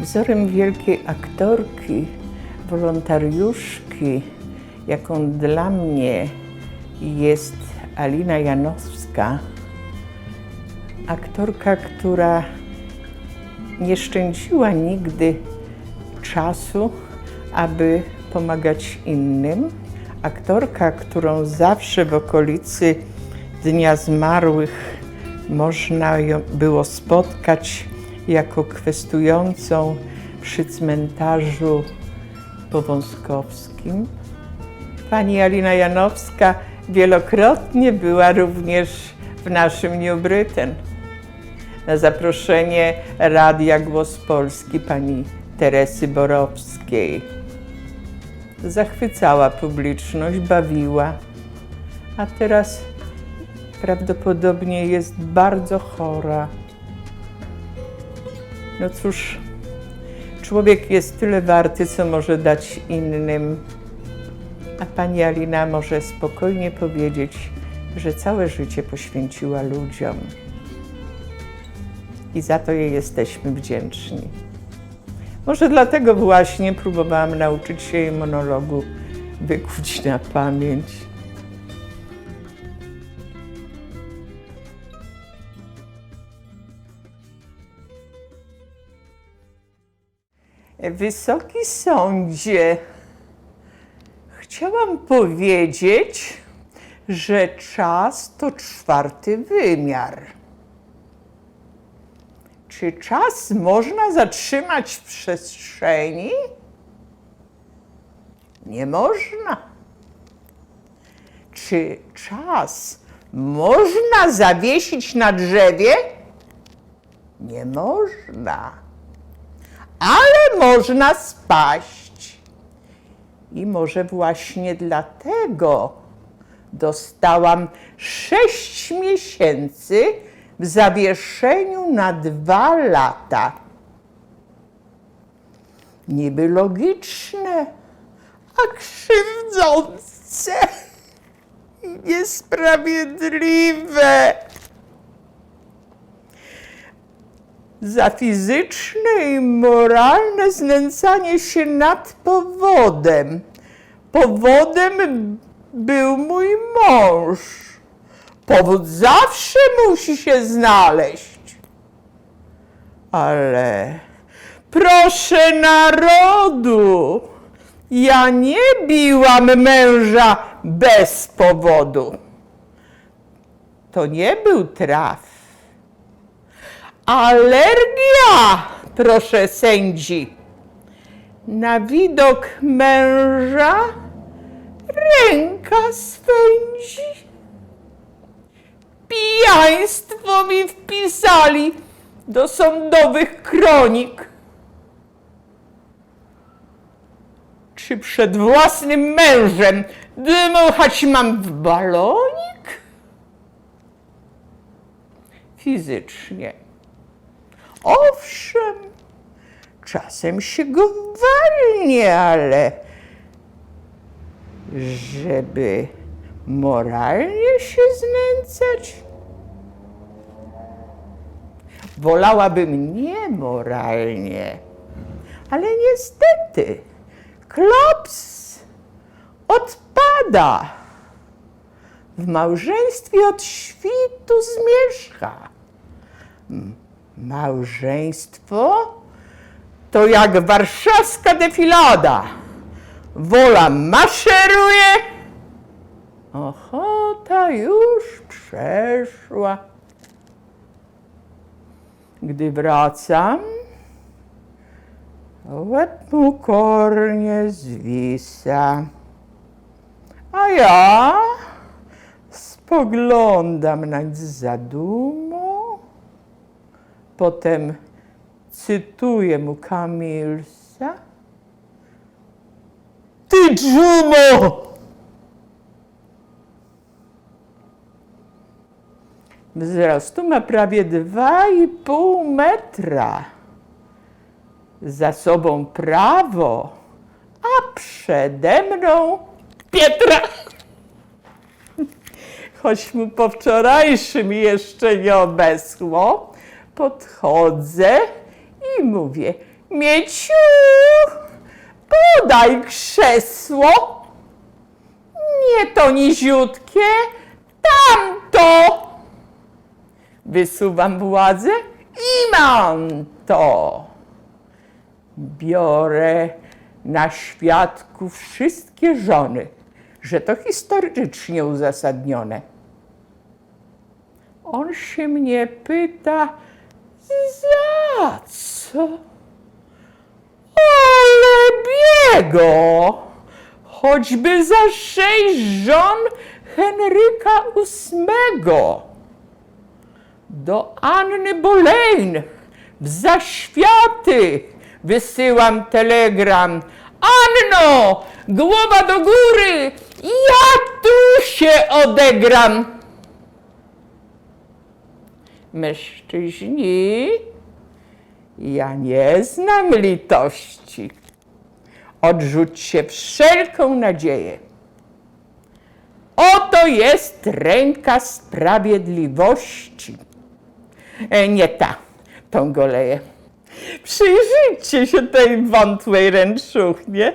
Wzorem wielkiej aktorki, wolontariuszki, jaką dla mnie jest Alina Janowska, aktorka, która nie szczędziła nigdy czasu, aby pomagać innym. Aktorka, którą zawsze w okolicy Dnia Zmarłych można było spotkać jako kwestującą przy cmentarzu powązkowskim. Pani Alina Janowska wielokrotnie była również w naszym New Britain. Na zaproszenie Radia Głos Polski pani Teresy Borowskiej. Zachwycała publiczność, bawiła, a teraz prawdopodobnie jest bardzo chora. No cóż, człowiek jest tyle warty, co może dać innym. A pani Alina może spokojnie powiedzieć, że całe życie poświęciła ludziom. I za to jej jesteśmy wdzięczni. Może dlatego właśnie próbowałam nauczyć się jej monologu wykuć na pamięć. Wysoki sądzie, chciałam powiedzieć, że czas to czwarty wymiar. Czy czas można zatrzymać w przestrzeni? Nie można. Czy czas można zawiesić na drzewie? Nie można. Ale można spaść. I może właśnie dlatego dostałam sześć miesięcy w zawieszeniu na dwa lata. Niby logiczne, a krzywdzące niesprawiedliwe. Za fizyczne i moralne znęcanie się nad powodem. Powodem był mój mąż. Powód zawsze musi się znaleźć. Ale proszę narodu, ja nie biłam męża bez powodu. To nie był traf. Alergia, proszę sędzi. Na widok męża ręka swędzi. Pijaństwo mi wpisali do sądowych kronik. Czy przed własnym mężem dmuchać mam w balonik? Fizycznie. Owszem, czasem się go walnie, ale żeby moralnie się znęcać? Wolałabym niemoralnie, ale niestety klops odpada. W małżeństwie od świtu zmierzcha. Małżeństwo to jak warszawska defilada. Wola maszeruje, ochota już przeszła. Gdy wracam, łeb mu kornie zwisa, a ja spoglądam nań z zadumą, potem cytuję mu Kamilsa. Ty dżumo! Wzrostu ma prawie dwa i pół metra. Za sobą prawo, a przede mną Pietra. Choć mu po wczorajszym jeszcze nie obeschło, podchodzę i mówię: Mieciu, podaj krzesło. Nie to niziutkie, tamto. Wysuwam władzę i mam to. Biorę na świadku wszystkie żony, że to historycznie uzasadnione. On się mnie pyta, za co? Ale biego! Choćby za sześć żon Henryka VIII. Do Anny Boleyn w zaświaty wysyłam telegram. Anno, głowa do góry, ja tu się odegram. Mężczyźni, ja nie znam litości. Odrzućcie wszelką nadzieję. Oto jest ręka sprawiedliwości. E, nie ta, tą goleję. Przyjrzyjcie się tej wątłej ręczuchnie.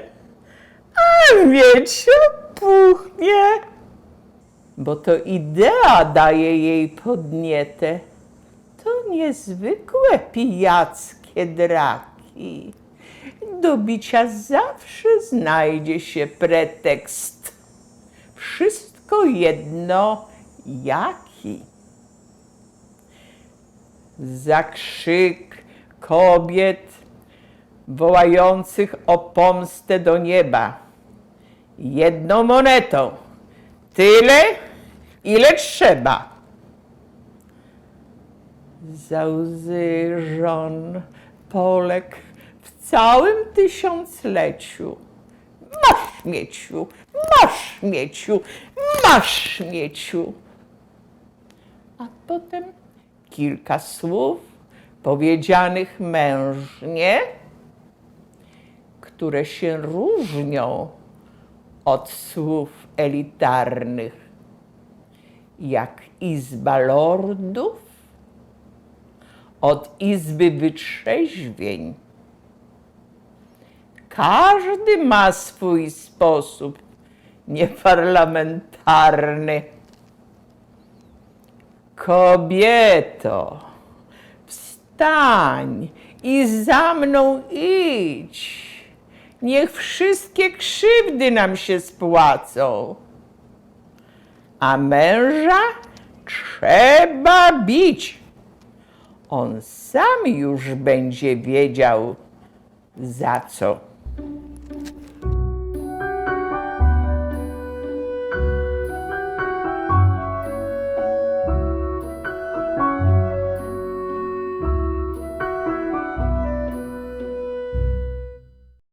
A wiecie, puchnie. Bo to idea daje jej podnietę. To niezwykłe pijackie draki. Do bicia zawsze znajdzie się pretekst. Wszystko jedno jaki. Za krzyk kobiet wołających o pomstę do nieba. Jedną monetą. Tyle, ile trzeba. Za łzy żon Polek w całym tysiącleciu. Masz mieciu, masz mieciu, masz mieciu. A potem kilka słów powiedzianych mężnie, które się różnią od słów elitarnych, jak Izba Lordów od Izby Wytrzeźwień. Każdy ma swój sposób nieparlamentarny. Kobieto, wstań i za mną idź. Niech wszystkie krzywdy nam się spłacą. A męża trzeba bić. On sam już będzie wiedział za co.